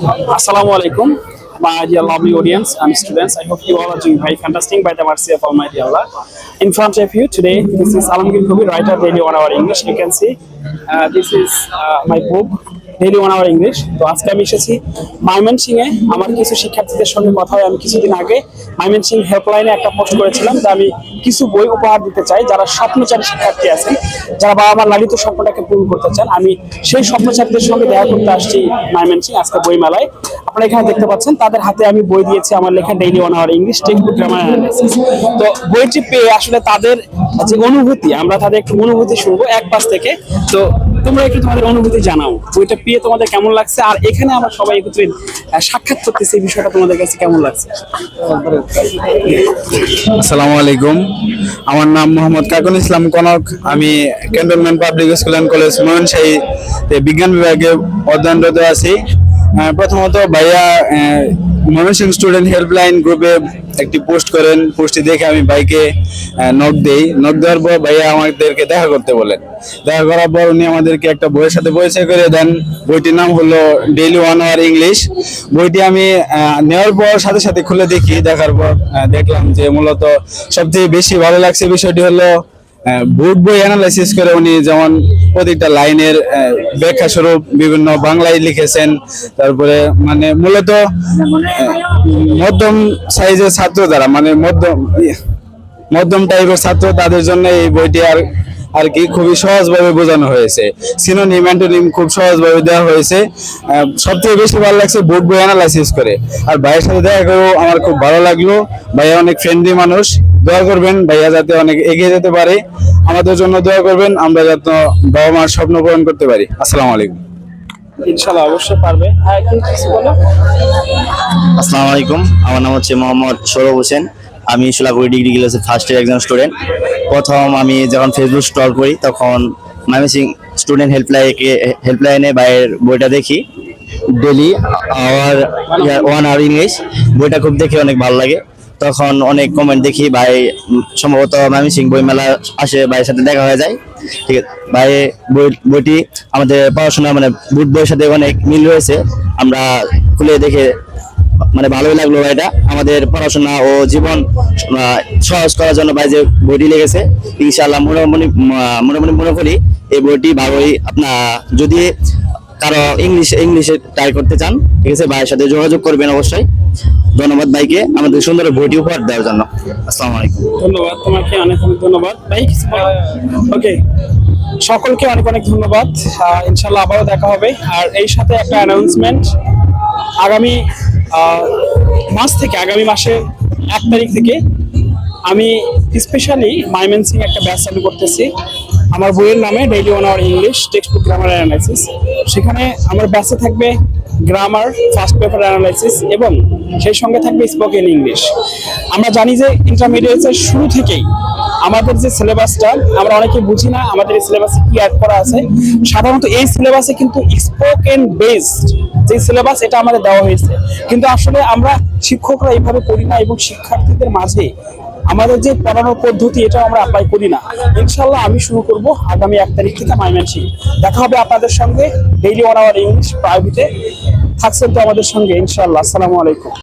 Assalamu alaikum, my dear lovely audience and students. I hope you all are doing very fantastic by the mercy of Almighty Allah. In front of you today, this is Alamgir Kobi, writer daily one hour English. You can see uh, this is uh, my book. Daily one hour English তো আজকে আমি এসেছি ময়মনসিংহে আমার কিছু শিক্ষার্থীদের সঙ্গে কথা হয়। আমি কিছুদিন আগে ময়মনসিং হেল্পলাইনে একটা পোস্ট করেছিলাম যে আমি কিছু বই উপহার দিতে চাই। যারা স্বপ্নচারী শিক্ষার্থী আছেন, যারা বাবা আমার লালিত স্বপ্নটাকে পূরণ করতে চান, আমি সেই স্বপ্নচারীদের সঙ্গে দেখা করতে আসছি ময়মনসিং আজকে বই মেলায় আপনারা এখানে দেখতে পাচ্ছেন, তাদের হাতে আমি বই দিয়েছি। আমার লেখা daily one hour English text book grammar analysis তো বইটি পেয়ে আসলে তাদের যে অনুভূতি, আমরা তাদের একটু অনুভূতি শুনব। এক পাশ থেকে তো তোমরা একটু তোমাদের অনুভূতি জানাও বইটা পেয়ে তোমাদের কেমন লাগছে, আর এখানে আমরা সবাই একত্রে সাক্ষাৎ করতেছি এই বিষয়টা তোমাদের কাছে কেমন লাগছে? আসসালামু আলাইকুম। আমার নাম মোহাম্মদ কাকুন ইসলাম কনক। আমি cantonment public school and college ময়নশাহী বিজ্ঞান বিভাগে অধ্যয়নরত আছি। প্রথমত ভাইয়া ময়মনসিং স্টুডেন্ট হেল্পলাইন গ্রুপে একটি পোস্ট করেন। পোস্টটি দেখে আমি ভাইকে নক দেই। নক দেওয়ার পর ভাইয়া আমাদেরকে দেখা করতে বলেন। দেখা করার পর উনি আমাদেরকে একটা বইয়ের সাথে পরিচয় করে দেন। বইটির নাম হলো ডেইলি ওয়ান আওয়ার ইংলিশ বইটি আমি নেওয়ার পর সাথে সাথে খুলে দেখি। দেখার পর দেখলাম যে মূলত সবথেকে বেশি ভালো লাগছে বিষয়টি হলো বুট বই অ্যানালাইসিস করে উনি যেমন প্রতিটা লাইনের ব্যাখ্যা স্বরূপ বিভিন্ন বাংলায় লিখেছেন। তারপরে মানে মূলত মধ্যম সাইজের ছাত্র যারা মানে মধ্যম ইয়ে, মধ্যম টাইপের ছাত্র তাদের জন্য এই বইটি আর আর কি খুবই সহজভাবে বোঝানো হয়েছে। সিনোনিম অ্যান্টোনিম খুব সহজভাবে দেওয়া হয়েছে। সব থেকে বেশি ভালো লাগছে বুট বই অ্যানালাইসিস করে। আর ভাইয়ের সাথে দেখা করেও আমার খুব ভালো লাগল। ভাইয়া অনেক ফ্রেন্ডলি মানুষ। দোয়া করবেন ভাইয়া যাতে অনেক এগিয়ে যেতে পারে। আমাদের জন্য দোয়া করবেন আমরা যাতে বাবা মার স্বপ্ন পূরণ করতে পারি। আসসালামু আলাইকুম। ইনশাল্লাহ অবশ্যই পারবে। হ্যাঁ একটু কিছু বলো। আসসালামু আলাইকুম। আমার নাম হচ্ছে মোহাম্মদ সৌরভ হোসেন। আমি সোলাপুরি ডিগ্রি কলেজের ফার্স্ট ইয়ার একজন স্টুডেন্ট প্রথম আমি যখন ফেসবুক স্টল করি, তখন মাইমিসিং স্টুডেন্ট হেল্পলাইনকে হেল্পলাইনে বাইরের বইটা দেখি। Daily hour one hour English বইটা খুব দেখে অনেক ভালো লাগে। তখন অনেক কমেন্ট দেখি, ভাই, সম্ভবত মাইমিসিং বই মেলা আসে, ভাইয়ের সাথে দেখা হয়ে যায়। ঠিক আছে, ভাই, বই, বইটি আমাদের পড়াশোনা মানে বুট বইয়ের সাথে অনেক মিল রয়েছে। আমরা খুলে দেখে মানে ভালোই লাগল এটা আমাদের পড়াশোনা ও জীবন সহজ করার জন্য ভাই যে বইটি লেগেছে ইনশাআল্লাহ মোটামুটি মোটামুটি মনে করি এই বইটি ভালোই আপনার, যদি কারও ইংলিশ, ইংলিশে ট্রাই করতে চান, ঠিক আছে, ভাইয়ের সাথে যোগাযোগ করবেন অবশ্যই। ধন্যবাদ ভাইকে, আমাদের সুন্দর বইটি উপহার দেওয়ার জন্য। আসসালামু আলাইকুম। ধন্যবাদ, তোমাকে অনেক অনেক ধন্যবাদ। ভাই ওকে সকলকে অনেক অনেক ধন্যবাদ। ইনশাল্লাহ আবারও দেখা হবে। আর এই সাথে একটা অ্যানাউন্সমেন্ট আগামী মাস থেকে, আগামী মাসে এক তারিখ থেকে আমি স্পেশালি মাইমেন্সিং একটা ব্যাচ চালু করতেছি। আমার বইয়ের নামে daily one hour English text book grammar analysis সেখানে আমার ব্যাচে থাকবে গ্রামার ফার্স্ট পেপার অ্যানালাইসিস এবং সেই সঙ্গে থাকবে স্পোকেন ইংলিশ আমরা জানি যে ইন্টারমিডিয়েটের শুরু থেকেই আমাদের যে সিলেবাসটা, আমরা অনেকে বুঝি না আমাদের এই সিলেবাসে কি অ্যাড করা আছে। সাধারণত এই সিলেবাসে কিন্তু স্পোকেন বেসড যে সিলেবাস, এটা আমাদের দেওয়া হয়েছে। কিন্তু আসলে আমরা শিক্ষকরা এইভাবে করি না এবং শিক্ষার্থীদের মাঝে আমাদের যে পড়ানোর পদ্ধতি এটা আমরা অ্যাপ্লাই করি না। ইনশাল্লাহ আমি শুরু করব আগামী এক তারিখ থেকে মাইমেনসিং দেখা হবে আপনাদের সঙ্গে। ডেইলি ওয়ান আওয়ার ইংলিশ প্রাইভেটে থাকছেন তো আমাদের সঙ্গে ইনশাল্লাহ আসসালামু আলাইকুম।